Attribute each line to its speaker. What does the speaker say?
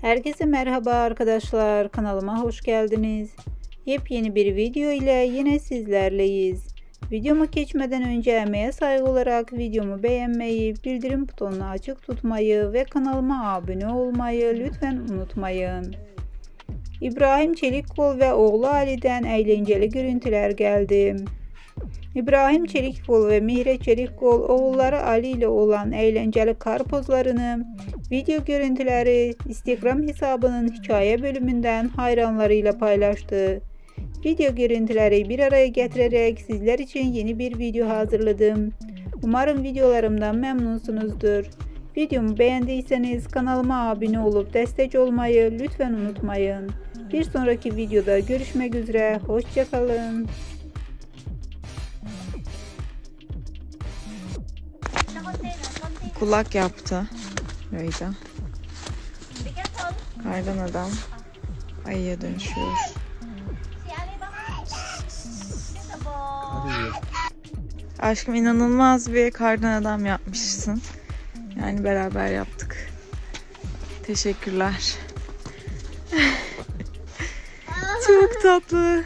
Speaker 1: Herkese merhaba arkadaşlar. Kanalıma hoş geldiniz. Yepyeni bir video ile yine sizlerleyiz. Videoma geçmeden önce emeğe saygı olarak videomu beğenmeyi, bildirim butonunu açık tutmayı ve kanalıma abone olmayı lütfen unutmayın. İbrahim Çelikkol ve oğlu Ali'den eğlenceli görüntüler geldi. İbrahim Çelikkol ve Mihre Çelikkol oğulları Ali ile olan eğlenceli kar pozlarını, video görüntüleri Instagram hesabının hikaye bölümünden hayranlarıyla paylaştı. Video görüntüleri bir araya getirerek sizler için yeni bir video hazırladım. Umarım videolarımdan memnunsunuzdur. Videomu beğendiyseniz kanalıma abone olup destek olmayı lütfen unutmayın. Bir sonraki videoda görüşmek üzere. Hoşçakalın.
Speaker 2: Kulak yaptı. Reyda. Kardan adam ayıya dönüşüyor. Aşkım inanılmaz bir kardan adam yapmışsın. Yani beraber yaptık. Teşekkürler. Çok tatlı.